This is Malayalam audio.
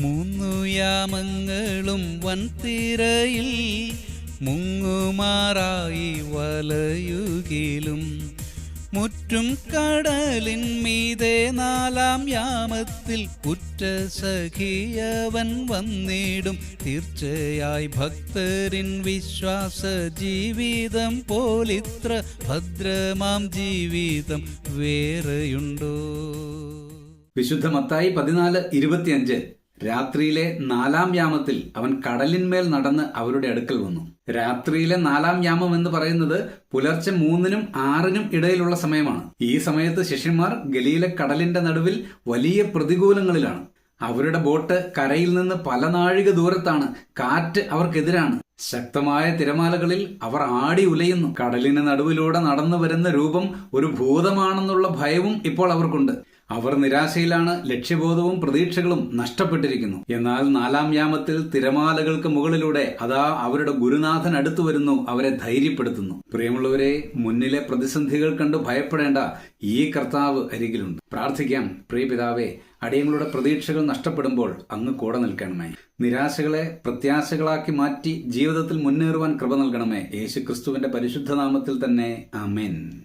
മൂന്നു യാമങ്ങളും വൻതിരയിൽ മുങ്ങുമാറായി വലയുകിലും. മുറ്റും കടലിൻ മീതെ നാലാം യാമത്തിൽ കുറ്റസഖിയവൻ വന്നിടും. തീർച്ചയായി ഭക്തരിൻ വിശ്വാസ ജീവിതം പോലിത്ര ഭദ്രമാം ജീവിതം വേറെയുണ്ടോ? വിശുദ്ധ മത്തായി പതിനാല് ഇരുപത്തിയഞ്ച്. രാത്രിയിലെ നാലാം യാമത്തിൽ അവൻ കടലിന്മേൽ നടന്ന് അവരുടെ അടുക്കൽ വന്നു. രാത്രിയിലെ നാലാം യാമം എന്ന് പറയുന്നത് പുലർച്ചെ മൂന്നിനും ആറിനും ഇടയിലുള്ള സമയമാണ്. ഈ സമയത്ത് ശിഷ്യന്മാർ ഗലീല കടലിന്റെ നടുവിൽ വലിയ പ്രതികൂലങ്ങളിലാണ്. അവരുടെ ബോട്ട് കരയിൽ നിന്ന് പല നാഴിക ദൂരത്താണ്. കാറ്റ് അവർക്കെതിരാണ്. ശക്തമായ തിരമാലകളിൽ അവർ ആടി ഉലയുന്നു. കടലിന് നടുവിലൂടെ നടന്നു വരുന്ന രൂപം ഒരു ഭൂതമാണെന്നുള്ള ഭയവും ഇപ്പോൾ അവർക്കുണ്ട്. അവർ നിരാശയിലാണ് ലക്ഷ്യബോധവും പ്രതീക്ഷകളും നഷ്ടപ്പെട്ടിരിക്കുന്നു. എന്നാൽ നാലാം യാമത്തിൽ തിരമാലകൾക്ക് മുകളിലൂടെ അതാ അവരുടെ ഗുരുനാഥൻ അടുത്തു വരുന്നു അവരെ ധൈര്യപ്പെടുത്തുന്നു. പ്രിയമുള്ളവരെ മുന്നിലെ പ്രതിസന്ധികൾ കണ്ട് ഭയപ്പെടേണ്ട ഈ കർത്താവ് അരികിലുണ്ട്. പ്രാർത്ഥിക്കാം പ്രിയ പിതാവേ അടിയങ്ങളുടെ പ്രതീക്ഷകൾ നഷ്ടപ്പെടുമ്പോൾ അങ്ങ് കൂടെ നിൽക്കണമേ. നിരാശകളെ പ്രത്യാശകളാക്കി മാറ്റി ജീവിതത്തിൽ മുന്നേറുവാൻ കൃപ നൽകണമേ. യേശു ക്രിസ്തുവിന്റെ പരിശുദ്ധ നാമത്തിൽ തന്നെ ആമേൻ.